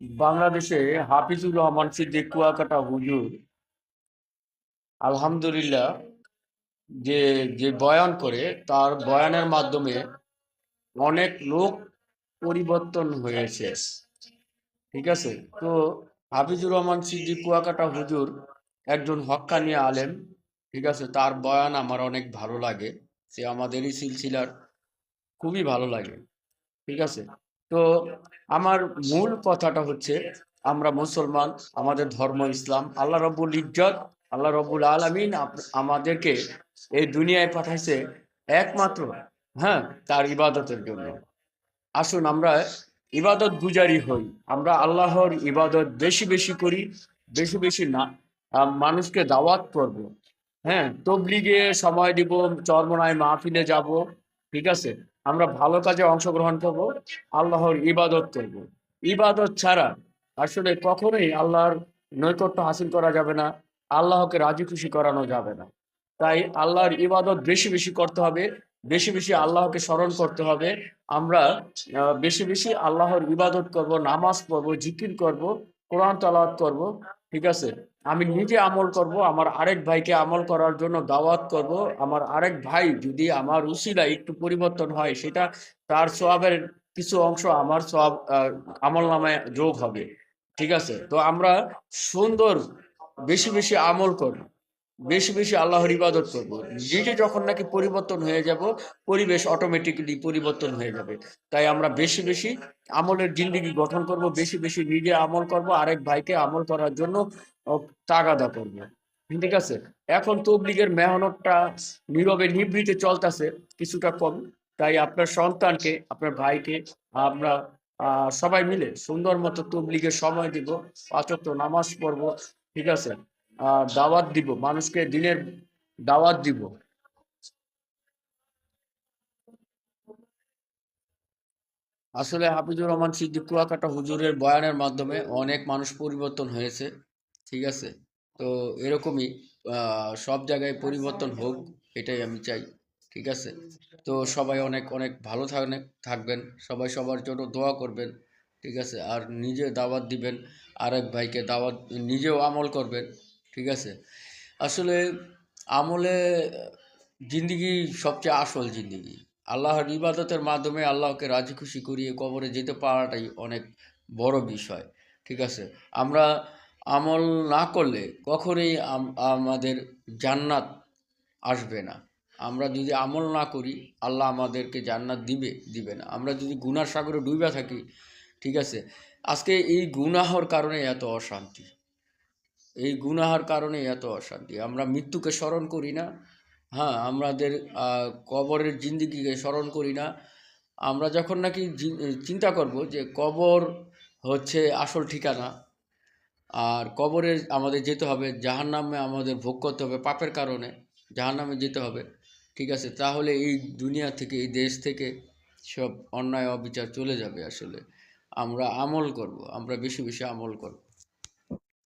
বাংলাদেশে হাফিজুর রহমান সিদ্দিক কুয়াকাটা হুজুর, আলহামদুলিল্লাহ, যে যে বয়ান করে, তার বয়ানের মাধ্যমে অনেক লোক পরিবর্তন হয়েছে। ঠিক আছে? তো হাফিজুর রহমান সিদ্দিক কুয়াকাটা হুজুর একজন হক্কানি আলেম, ঠিক আছে? তার বয়ান আমার অনেক ভালো লাগে। সে আমাদেরই সিলসিলার খুবই ভালো লাগে। ঠিক আছে? তো আমার মূল কথাটা হচ্ছে, আমরা মুসলমান, আমাদের ধর্ম ইসলাম, আল্লাহ রব্বুল ইজ্জত, আল্লাহ রব্বুল আলমিন আমাদেরকে এই দুনিয়ায় পাঠাইছে একমাত্র হ্যাঁ তার ইবাদতের জন্য। আসুন আমরা ইবাদত গুজারি হই। আমরা আল্লাহর ইবাদত বেশি বেশি করি, বেশি বেশি না মানুষকে দাওয়াত করব। হ্যাঁ তবলিগে সময় দিব, চরমনায় মাহফিলে যাব, ঠিক আছে? আমরা ভালো কাজে অংশগ্রহণ করব, আল্লাহর ইবাদত করব। ইবাদত ছাড়া আসলে কখনোই আল্লাহর নৈকট্য হাসিল করা যাবে না, আল্লাহকে রাজি খুশি করানো যাবে না। তাই আল্লাহর ইবাদত বেশি বেশি করতে হবে, বেশি বেশি আল্লাহকে স্মরণ করতে হবে। আমরা বেশি বেশি আল্লাহর ইবাদত করব, নামাজ পড়ব, জিকির করব, কোরআন তালাওয়াত করব, ঠিক আছে? আমি নিজে আমল করব আমার আরেক ভাইকে আমল করার জন্য দাওয়াত করব। আমার আরেক ভাই যদি আমার উসিলা একটু পরিবর্তন হয় সেটা তার সোয়াবের কিছু অংশ আমার আহ, আমল নামায় যোগ হবে। ঠিক আছে? তো আমরা সুন্দর বেশি বেশি আমল করব বেশি বেশি আল্লাহর ইবাদত করব। নিজে যখন নাকি পরিবর্তন হয়ে যাব পরিবেশ অটোমেটিক্যালি পরিবর্তন হয়ে যাবে। তাই আমরা বেশি বেশি আমলের জিন্দিগি গঠন করব বেশি বেশি নিজে আমল করব আরেক ভাইকে আমল করার জন্য তাগাদা করব। ঠিক আছে? এখন তবলিগের মেহনতটা নীরবে নিবৃতে চলতেছে কিছুটা কম। তাই আপনার সন্তানকে, আপনার ভাইকে আমরা সবাই মিলে সুন্দর মতো তবলিগের সময় দিব, পাঁচক্ত নামাজ পড়ব, ঠিক আছে? দাওয়াত দিব, মানুষকে দিনের দাওয়াত দিব। আসলে হাফিজুর রহমান সিদ্দিক কুয়াকাটা হুজুরের বয়ানের মাধ্যমে অনেক মানুষ পরিবর্তন হয়েছে। ঠিক আছে? তো এরকমই সব জায়গায় পরিবর্তন হোক এটাই আমি চাই ঠিক আছে? তো সবাই অনেক অনেক ভালো থাকনে থাকবেন সবাই সবার জন্য দোয়া করবেন ঠিক আছে? আর নিজে দাওয়াত দিবেন আরেক ভাইকে দাওয়াত নিজেও আমল করবেন ঠিক আছে? আসলে আমলে জিন্দিগি সবচেয়ে আসল জিন্দিগি। আল্লাহর ইবাদতের মাধ্যমে আল্লাহকে রাজি খুশি করিয়ে কবরে যেতে পারাটাই অনেক বড় বিষয় ঠিক আছে? আমরা আমল না করলে কখনোই আম- আমাদের জান্নাত আসবে না। আমরা যদি আমল না করি, আল্লাহ আমাদেরকে জান্নাত দিবে দিবে না। আমরা যদি গুনার সাগরে ডুবে থাকি, ঠিক আছে, আজকে এই গুনাহর কারণে এত অশান্তি। এই গুনাহার কারণে এত অশান্তি। আমরা মৃত্যুকে স্মরণ করি না। হ্যাঁ আমাদের কবরের জিন্দিগিকে স্মরণ করি না। আমরা যখন নাকি চিন্তা করব যে কবর হচ্ছে আসল ঠিকানা আর কবরে আমাদের যেতে হবে, জাহান্নামে আমাদের ভোগ করতে হবে পাপের কারণে, জাহান্নামে যেতে হবে। ঠিক আছে? তাহলে এই দুনিয়া থেকে, এই দেশ থেকে সব অন্যায় অবিচার চলে যাবে আসলে। আমরা আমল করব, আমরা বেশি বেশি আমল করব।